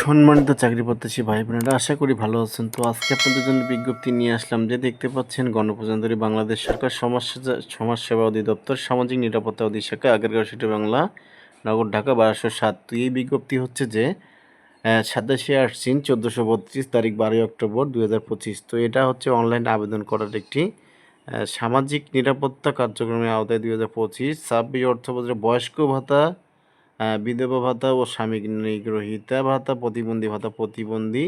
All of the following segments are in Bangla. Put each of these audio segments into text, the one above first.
সম্মানিত চাকরি প্রত্যাশী ভাই বোনেরা, আশা করি ভালো আছেন। তো আজকে আপনাদের জন্য বিজ্ঞপ্তি নিয়ে আসলাম যে দেখতে পাচ্ছেন, গণপ্রজাতন্ত্রী বাংলাদেশ সরকার সমাজ সমাজ সেবা অধিদপ্তর, সামাজিক নিরাপত্তা অধিশাখা, আগারগাঁও সিটি বাংলা, নগর ঢাকা, বারোশো সাত। তো এই বিজ্ঞপ্তি হচ্ছে যে সাতাশে আশ্বিন চোদ্দোশো বত্রিশ তারিখ বারোই অক্টোবর দুই হাজার পঁচিশ। তো এটা হচ্ছে অনলাইন আবেদন করার একটি সামাজিক নিরাপত্তা কার্যক্রমের আওতায় দুই হাজার পঁচিশ। ছাব্বিশ অর্থবছরে বয়স্ক ভাতা বিধবা ভাতা ও স্বামী নিগ্রহিতা ভাতা, প্রতিবন্ধী ভাতা, প্রতিবন্ধী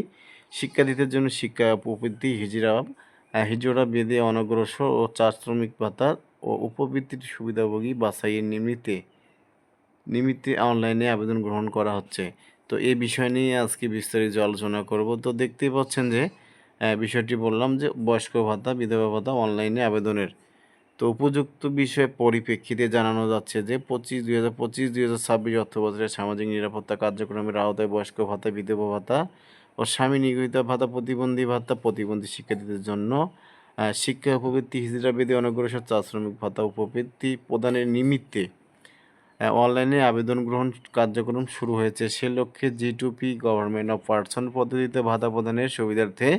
শিক্ষার্থীদের জন্য শিক্ষা উপবৃত্তি হিজরা হিজড়া, বেদে, অনগ্রসর ও চা শ্রমিক ভাতা ও উপবৃত্তির সুবিধাভোগী বাছাইয়ের নিমিত্তে নিমিত্তে অনলাইনে আবেদন গ্রহণ করা হচ্ছে। তো এই বিষয় নিয়ে আজকে বিস্তারিত আলোচনা করব। তো দেখতেই পাচ্ছেন যে বিষয়টি বললাম যে বয়স্ক ভাতা, বিধবা ভাতা অনলাইনে আবেদনের তো উপযুক্ত বিষয়ে পরিপ্রেক্ষিতে জানানো যাচ্ছে যে পঁচিশ, দুই হাজার পঁচিশ, দুই হাজার ছাব্বিশ অর্থবছরের সামাজিক নিরাপত্তা কার্যক্রমের আওতায় বয়স্ক ভাতা, বিধবা ভাতা ও স্বামী নিগৃহীত ভাতা, প্রতিবন্ধী ভাতা, প্রতিবন্ধী শিক্ষার্থীদের জন্য শিক্ষা উপবৃত্তি, হিজড়া বেদে অনগ্রসর চা শ্রমিক ভাতা উপবৃত্তি প্রদানের নিমিত্তে অনলাইনে আবেদন গ্রহণ কার্যক্রম শুরু হয়েছে। সে লক্ষ্যে G G two P government of person পদ্ধতিতে ভাতা প্রদানের সুবিধার্থে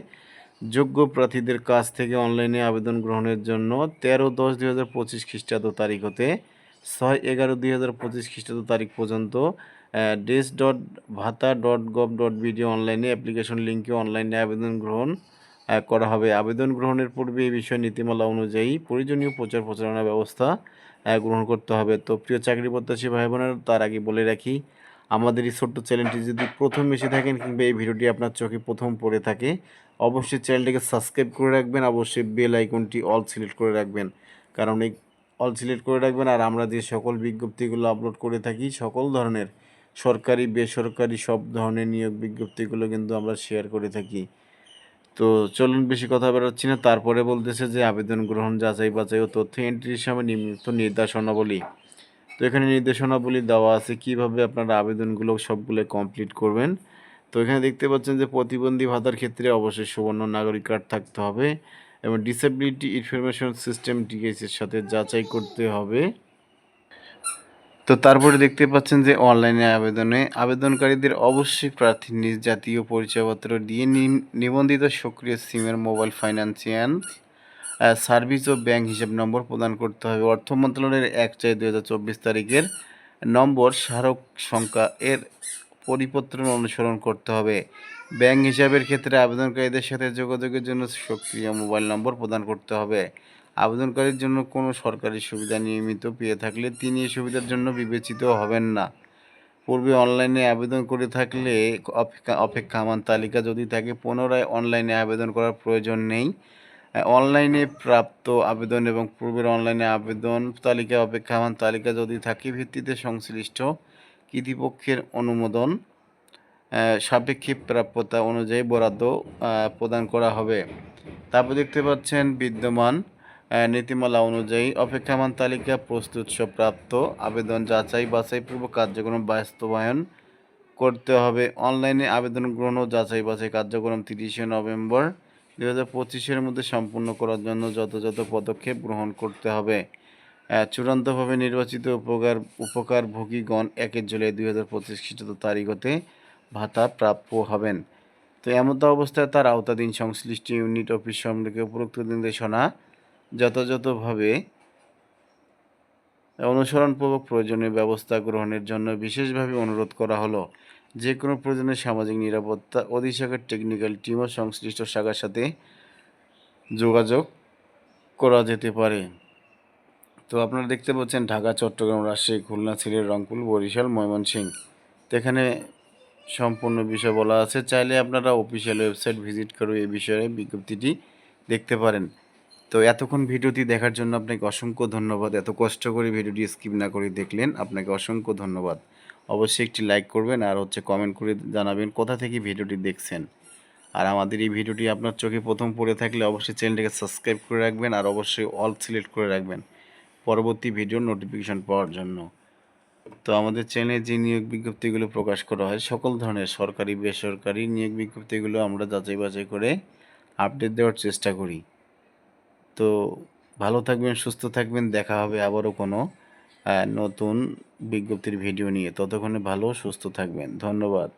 যোগ্য প্রার্থীদের কাছ থেকে অনলাইনে আবেদন গ্রহণের জন্য তেরো দশ দুই হাজার পঁচিশ খ্রিস্টাব্দ তারিখ হতে ছয় এগারো দুই হাজার পঁচিশ খ্রিস্টাব্দ তারিখ পর্যন্ত ডেস dot bhata dot gov dot BD অনলাইনে অ্যাপ্লিকেশন লিঙ্কে অনলাইনে আবেদন গ্রহণ করা হবে। আবেদন গ্রহণের পূর্বে এই বিষয়ে নীতিমালা অনুযায়ী প্রয়োজনীয় প্রচার প্রচারণা ব্যবস্থা গ্রহণ করতে হবে। তো প্রিয় চাকরি প্রত্যাশী ভাই বোনেরা তার আগে বলে রাখি আমাদের এই ছোট্ট চ্যানেলটি যদি প্রথম এসে থাকেন কিংবা এই ভিডিওটি আপনার চোখে প্রথম পড়ে থাকে, অবশ্যই চ্যানেলটিকে সাবস্ক্রাইব করে রাখবেন, অবশ্যই বেল আইকনটি অল সিলেক্ট করে রাখবেন। কারণ এই অল সিলেক্ট করে রাখবেন আর আমরা যে সকল বিজ্ঞপ্তিগুলো আপলোড করে থাকি, সকল ধরনের সরকারি, বেসরকারি সব ধরনের নিয়োগ বিজ্ঞপ্তিগুলো কিন্তু আমরা শেয়ার করে থাকি। তো চলুন বেশি কথা বেরোচ্ছি না। তারপরে বলতেছে যে আবেদন গ্রহণ যাচাই বাছাই ও তথ্য এন্ট্রির সময় নিম্নিত নির্দেশনাবলী। তো এখানে নির্দেশনাবলী দেওয়া আছে কীভাবে আপনারা আবেদনগুলো সবগুলো কমপ্লিট করবেন। তো এখানে দেখতে পাচ্ছেন যে প্রতিবন্ধী ভাতার ক্ষেত্রে অবশ্যই সুবর্ণ নাগরিক কার্ড থাকতে হবে এবং ডিসেবিলিটি ইনফরমেশন সিস্টেম ডিএসের সাথে যাচাই করতে হবে। তো তারপরে দেখতে পাচ্ছেন যে অনলাইনে আবেদনে আবেদনকারীদের অবশ্যই প্রার্থীর নিজ জাতীয় পরিচয়পত্র দিয়ে নিবন্ধিত সক্রিয় সিমের মোবাইল ফাইন্যান্সিয়াল সার্ভিস ও ব্যাংক হিসাব নম্বর প্রদান করতে হবে। অর্থ মন্ত্রণালয়ের এক চার দু তারিখের নম্বর স্মারক সংখ্যা এর পরিপত্র অনুসরণ করতে হবে। ব্যাংক হিসাবের ক্ষেত্রে আবেদনকারীদের সাথে যোগাযোগের জন্য সক্রিয় মোবাইল নম্বর প্রদান করতে হবে। আবেদনকারীর জন্য কোনো সরকারি সুবিধা নিয়মিত পেয়ে থাকলে তিনি এই সুবিধার জন্য বিবেচিত হবেন না। পূর্বে অনলাইনে আবেদন করে থাকলে অপেক্ষা অপেক্ষামান তালিকা যদি থাকে, পুনরায় অনলাইনে আবেদন করার প্রয়োজন নেই। অনলাইনে প্রাপ্ত আবেদন এবং পূর্বের অনলাইনে আবেদন তালিকা অপেক্ষামান তালিকা যদি থাকে, ভিত্তিতে সংশ্লিষ্ট কর্তৃপক্ষের অনুমোদন সাপেক্ষে প্রাপ্যতা অনুযায়ী বরাদ্দ প্রদান করা হবে। তারপর দেখতে পাচ্ছেন, বিদ্যমান নীতিমালা অনুযায়ী অপেক্ষামান তালিকা প্রস্তুত প্রাপ্ত আবেদন যাচাই বাছাইপূর্বক কার্যক্রম বাস্তবায়ন করতে হবে। অনলাইনে আবেদন গ্রহণ ও যাচাই বাছাই কার্যক্রম তিরিশে নভেম্বর দু হাজার পঁচিশের মধ্যে সম্পূর্ণ করার জন্য যথাযথ পদক্ষেপ গ্রহণ করতে হবে। চূড়ান্তভাবে নির্বাচিত উপকার, উপকারভোগীগণ একের জুলাই দুই হাজার পঁচিশ খ্রিস্টাব্দ তারিখ হতে ভাতা প্রাপ্য হবেন। তো এমত অবস্থায় তার আওতাধীন সংশ্লিষ্ট ইউনিট অফিস সম্পর্কে উপরোক্ত নির্দেশনা যথাযথভাবে অনুসরণপূর্বক প্রয়োজনীয় ব্যবস্থা গ্রহণের জন্য বিশেষভাবে অনুরোধ করা হলো। যে কোনো প্রয়োজনে সামাজিক নিরাপত্তা অধিশাখার টেকনিক্যাল টিম ও সংশ্লিষ্ট শাখার সাথে যোগাযোগ করা যেতে পারে। তো আপনারা দেখতে পাচ্ছেন ঢাকা, চট্টগ্রাম, রাজশাহী, খুলনা, সিলেট, রংপুর, বরিশাল, ময়মনসিংহ। তো এখানে সম্পূর্ণ বিষয় বলা আছে। চাইলে আপনারা অফিসিয়াল ওয়েবসাইট ভিজিট করে এই বিষয়ে বিজ্ঞপ্তিটি দেখতে পারেন। তো এতক্ষণ ভিডিওটি দেখার জন্য আপনাকে অসংখ্য ধন্যবাদ। এত কষ্ট করে ভিডিওটি স্কিপ না করে দেখলেন। আপনাকে অসংখ্য ধন্যবাদ। অবশ্যই একটি লাইক করবেন আর হচ্ছে কমেন্ট করে জানাবেন কোথা থেকে ভিডিওটি দেখছেন। আর আমাদের এই ভিডিওটি আপনার চোখে প্রথম পড়ে থাকলে অবশ্যই চ্যানেলটিকে সাবস্ক্রাইব করে রাখবেন আর অবশ্যই অল সিলেক্ট করে রাখবেন পরবর্তী ভিডিওর নোটিফিকেশন পাওয়ার জন্য। তো আমাদের চ্যানেলে যে নিয়োগ বিজ্ঞপ্তিগুলো প্রকাশ করা হয়, সকল ধরনের সরকারি, বেসরকারি নিয়োগ বিজ্ঞপ্তিগুলো আমরা যাচাই বাছাই করে আপডেট দেওয়ার চেষ্টা করি। তো ভালো থাকবেন, সুস্থ থাকবেন, দেখা হবে আবারও কোনো নতুন বিজ্ঞপ্তির ভিডিও নিয়ে। ততক্ষণে ভালো সুস্থ থাকবেন। ধন্যবাদ।